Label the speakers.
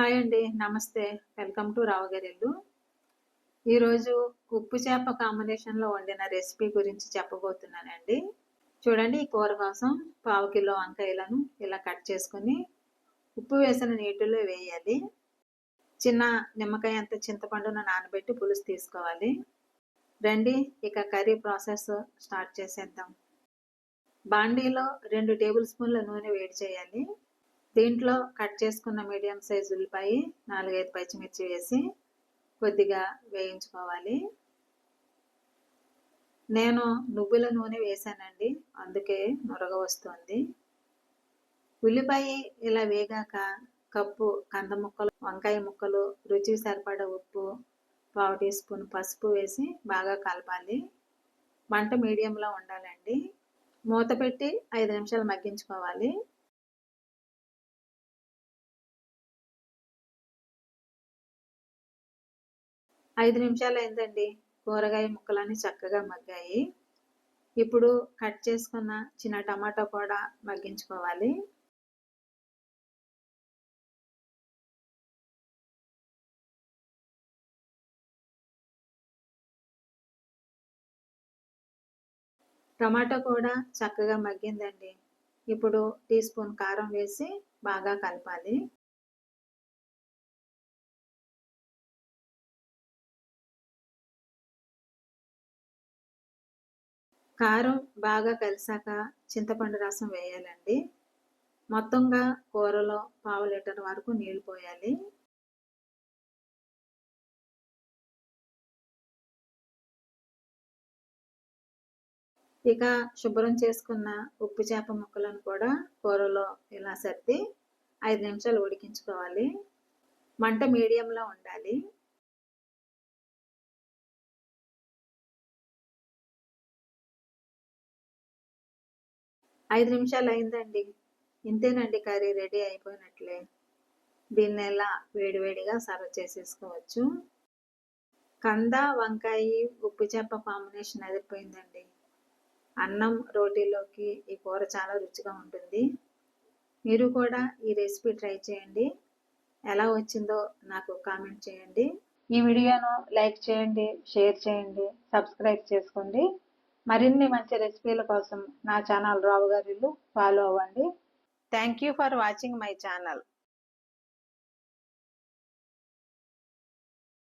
Speaker 1: Hi అండి నమస్తే. Welcome to Rao Gari Illu ఈరోజు ఉప్పు చేప కాంబినేషన్లో వండిన రెసిపీ గురించి చెప్పబోతున్నానండి. చూడండి ఈ కూర కోసం పావు కిలో వంకాయలను ఇలా కట్ చేసుకొని ఉప్పు వేసిన నీటిలో వేయాలి. చిన్న నిమ్మకాయ అంత చింతపండును నానబెట్టి పులుసు తీసుకోవాలి. రండి ఇక కర్రీ ప్రాసెస్ స్టార్ట్ చేసేద్దాం. బాండీలో రెండు టేబుల్ స్పూన్ల నూనె వేడి చేయాలి. దీంట్లో కట్ చేసుకున్న మీడియం సైజు ఉల్లిపాయ నాలుగైదు పచ్చిమిర్చి వేసి కొద్దిగా వేయించుకోవాలి. నేను నువ్వుల నూనె వేసానండి అందుకే నురగ వస్తుంది. ఉల్లిపాయ ఇలా వేగాక కప్పు కంద ముక్కలు వంకాయ ముక్కలు రుచి సరిపడ ఉప్పు పావు టీ స్పూన్ పసుపు వేసి బాగా కలపాలి. మంట మీడియంలో ఉండాలండి. మూత పెట్టి ఐదు నిమిషాలు మగ్గించుకోవాలి. ఐదు నిమిషాలు అయిందండి కూరగాయ ముక్కలన్నీ చక్కగా మగ్గాయి. ఇప్పుడు కట్ చేసుకున్న చిన్న టమాటో కూడా మగ్గించుకోవాలి. టమాటో కూడా చక్కగా మగ్గిందండి. ఇప్పుడు టీ స్పూన్ కారం వేసి బాగా కలపాలి. కారం బాగా కలిసాక చింతపండు రసం వేయాలండి. మొత్తంగా కూరలో పావు లీటర్ వరకు నీళ్ళు పోయాలి. ఇక శుభ్రం చేసుకున్న ఉప్పు చేప ముక్కలను కూడా కూరలో ఇలా సర్ది ఐదు నిమిషాలు ఉడికించుకోవాలి. మంట మీడియంలో ఉండాలి. ఐదు నిమిషాలు అయిందండి ఇంతేనండి కర్రీ రెడీ అయిపోయినట్లే. దీన్ని ఎలా వేడివేడిగా సర్వ్ చేసేసుకోవచ్చు? కంద వంకాయ ఉప్పు చేప కాంబినేషన్ అదిరిపోయిందండి. అన్నం రోటీలోకి ఈ కూర చాలా రుచిగా ఉంటుంది. మీరు కూడా ఈ రెసిపీ ట్రై చేయండి. ఎలా వచ్చిందో నాకు కామెంట్ చేయండి. ఈ వీడియోను లైక్ చేయండి షేర్ చేయండి సబ్స్క్రైబ్ చేసుకోండి. మరిన్ని మంచి రెసిపీల కోసం నా ఛానల్ రావు గారిలు ఫాలో అవ్వండి. Thank you for watching my channel